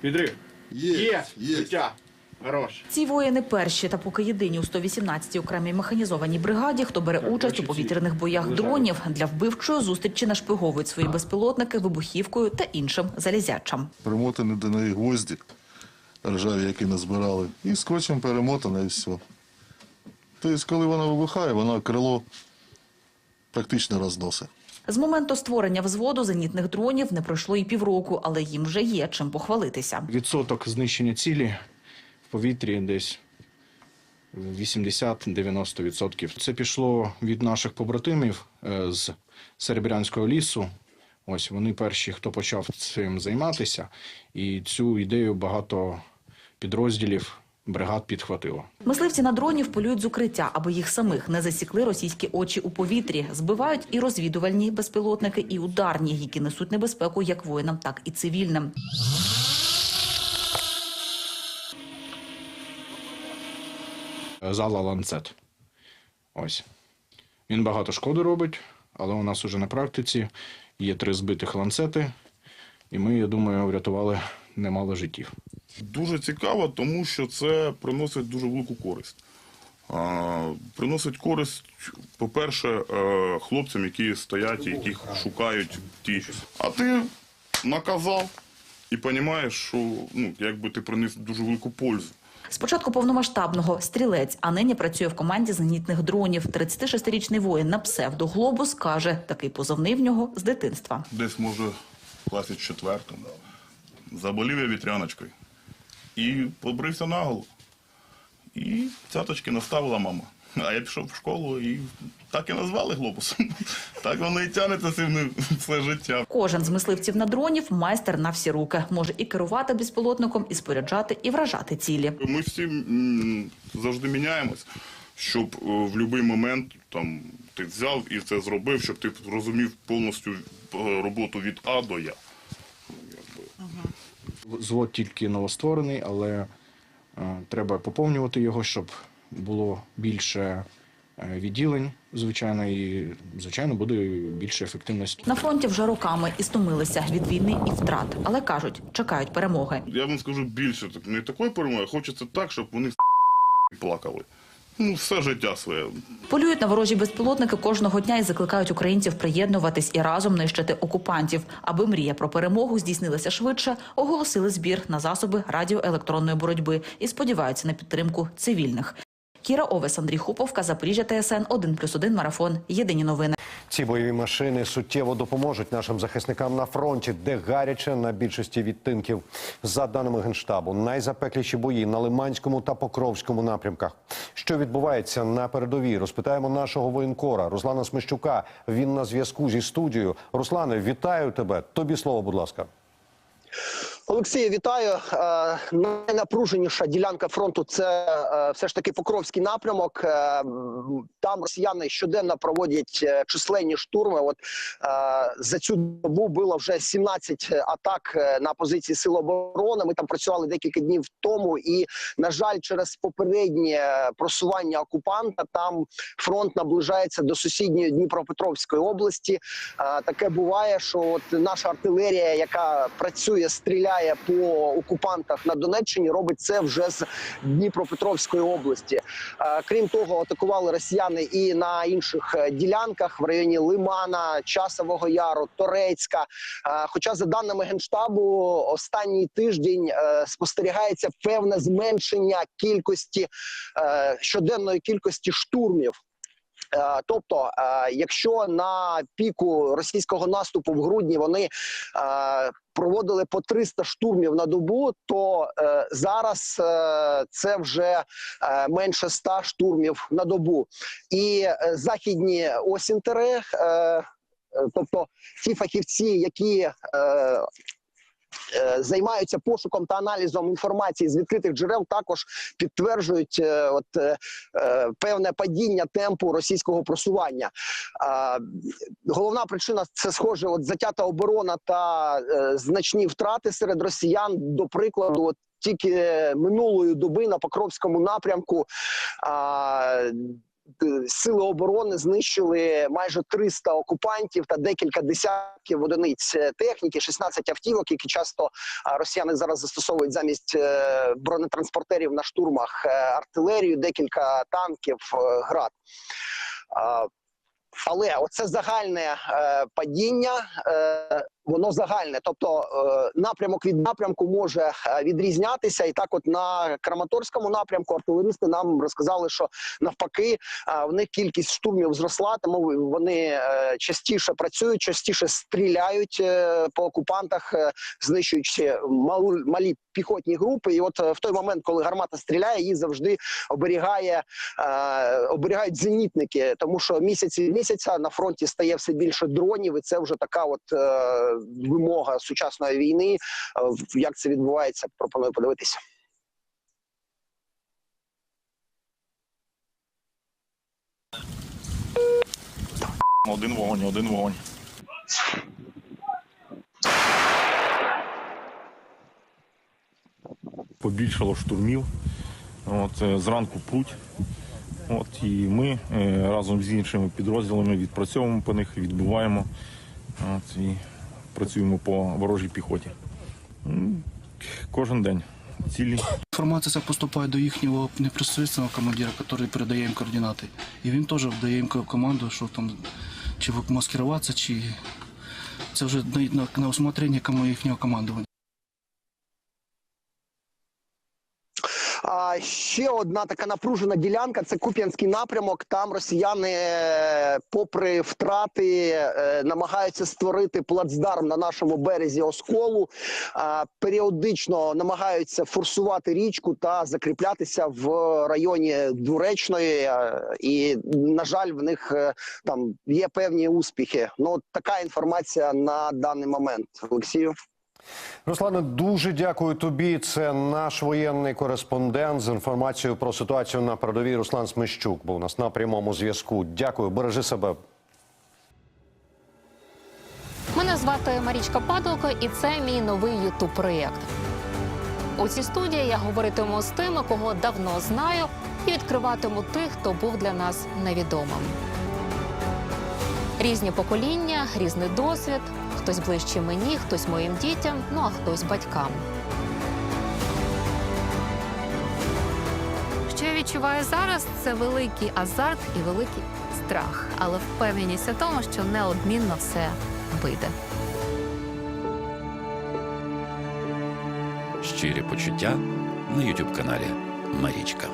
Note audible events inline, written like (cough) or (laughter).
Підрив. Є, Є. є. Життя. Хорош. Ці воїни перші та поки єдині у 118-й окремій механізованій бригаді, хто бере Так, участь у повітряних боях лежали. дронів для вбивчої зустрічі нашпиговують свої безпілотники вибухівкою та іншим залізячам. Примотані до неї гвозді ржаві, які назбирали, і скотчем перемотане і все. Тобто, коли вона вибухає, вона крило практично розносить. З моменту створення взводу зенітних дронів не пройшло і півроку, але їм вже є чим похвалитися. Відсоток знищення цілі в повітрі десь 80-90%. Це пішло від наших побратимів е, з Серебрянського лісу. Ось вони перші, хто почав цим займатися, і цю ідею багато підрозділів бригад підхватило. Мисливці на дронів полюють з укриття, аби їх самих не засікли російські очі у повітрі. Збивають і розвідувальні безпілотники, і ударні, які несуть небезпеку як воїнам, так і цивільним. Зала ланцет. Ось. Він багато шкоди робить, але у нас уже на практиці є три збитих ланцети, і ми, я думаю, врятували немало життів. Дуже цікаво, тому що це приносить дуже велику користь. А, приносить користь, по-перше, е, хлопцям, які стоять і яких шукають ті. А ти наказав і розумієш, що ну, якби ти приніс дуже велику пользу. Спочатку повномасштабного стрілець, а нині працює в команді зенітних дронів. 36-річний воїн на псевдо Глобус каже, такий позовний в нього з дитинства. Десь, може, в класі четвертому. Заболів я вітряночкою. І побрився наголо. І цяточки наставила мама. А я пішов в школу і так і назвали глобусом. (laughs) Так воно і тянеться цим все життя. Кожен з мисливців на дронів майстер на всі руки. Може і керувати безпілотником, і споряджати, і вражати цілі. Ми всі м, завжди міняємось, щоб е, в будь-який момент там, ти взяв і це зробив, щоб ти розумів повністю е, роботу від А до Я. Звод тільки новостворений, але е, треба поповнювати його, щоб було більше е, відділень, звичайно, і звичайно буде більше ефективності. На фронті вже роками і стомилися від війни і втрат, але кажуть, чекають перемоги. Я вам скажу більше, так не такої перемоги, хочеться так, щоб вони (laughs) плакали. Ну, все життя своє. Полюють на ворожі безпілотники кожного дня і закликають українців приєднуватись і разом нищити окупантів. Аби мрія про перемогу здійснилася швидше, оголосили збір на засоби радіоелектронної боротьби і сподіваються на підтримку цивільних. Кіра Овес, Андрій Хуповка, Запоріжжя ТСН 1+,1 Марафон. Єдині новини. Ці бойові машини суттєво допоможуть нашим захисникам на фронті, де гаряче на більшості відтинків. За даними генштабу, найзапекліші бої на Лиманському та Покровському напрямках. Що відбувається на передовій? Розпитаємо нашого воєнкора Руслана Смещука. Він на зв'язку зі студією. Руслане, вітаю тебе. Тобі слово, будь ласка. Олексію, вітаю. Е, Найнапруженіша ділянка фронту це е, все ж таки Покровський напрямок. Е, Там росіяни щоденно проводять численні штурми. От за цю добу було вже 17 атак на позиції Сил оборони. Ми там працювали декілька днів тому, і на жаль, через попереднє просування окупанта там фронт наближається до сусідньої Дніпропетровської області. Таке буває, що от наша артилерія, яка працює, стріляє по окупантах на Донеччині, робить це вже з Дніпропетровської області. Е, Крім того, атакували росіяни і на інших е, ділянках в районі Лимана, Часового Яру, Торецька. Е, Хоча, за даними генштабу, останній тиждень спостерігається певне зменшення кількості щоденної кількості штурмів. Тобто, якщо на піку російського наступу в грудні вони проводили по 300 штурмів на добу, то е, зараз е, це вже е, менше 100 штурмів на добу. І е, західні осінтери, е, е, тобто ті фахівці, які е, Займаються пошуком та аналізом інформації з відкритих джерел, також підтверджують е, от е, е, певне падіння темпу російського просування. Головна причина це схоже, от затята оборона та е, значні втрати серед росіян. До прикладу, от тільки минулої доби на Покровському напрямку. А, сили оборони знищили майже 300 окупантів та декілька десятків одиниць е, техніки, 16 автівок, які часто росіяни зараз застосовують замість е, бронетранспортерів на штурмах е, артилерію, декілька танків, е, град. Але оце загальне е, падіння, е, воно загальне. Тобто е, напрямок від напрямку може е, відрізнятися. І так, от на Краматорському напрямку артилеристи нам розказали, що навпаки е, в них кількість штурмів зросла, тому вони частіше працюють, частіше стріляють по окупантах, знищуючи малі піхотні групи. І от в той момент, коли гармата стріляє, її завжди оберігає оберігають зенітники, тому що місяць від місяця на фронті стає все більше дронів, і це вже така от вимога сучасної війни. Е, як це відбувається, пропоную подивитися. Один вогонь, один вогонь. Побільшало штурмів. От, е, зранку пруть. От, і ми е, разом з іншими підрозділами відпрацьовуємо по них, відбиваємо от, і працюємо по ворожій піхоті. Кожен день. Цілі. Інформація поступає до їхнього непосереднього командира, який передає їм координати. І він теж дає їм команду, що там чи маскуватися, чи це вже на, на, на усмотрення їхнього командування. А ще одна така напружена ділянка це Куп'янський напрямок. Там росіяни, е, попри втрати, е, намагаються створити плацдарм на нашому березі осколу. Періодично намагаються форсувати річку та закріплятися в районі Дуречної. е, І на жаль, в них там є певні успіхи. Ну така інформація на даний момент. Олексію. Руслане, дуже дякую тобі. Це наш воєнний кореспондент з інформацією про ситуацію на передовій. Руслан Смещук був у нас на прямому зв'язку. Дякую, бережи себе. Мене звати Марічка Падалко, і це мій новий ютуб проєкт. У цій студії я говоритиму з тими, кого давно знаю, і відкриватиму тих, хто був для нас невідомим. Різні покоління, різний досвід. Хтось ближче мені, хтось моїм дітям, ну а хтось батькам. Що я відчуваю зараз, це великий азарт і великий страх, але впевненість у тому, що неодмінно все вийде. Щирі почуття на Ютуб каналі Марічка.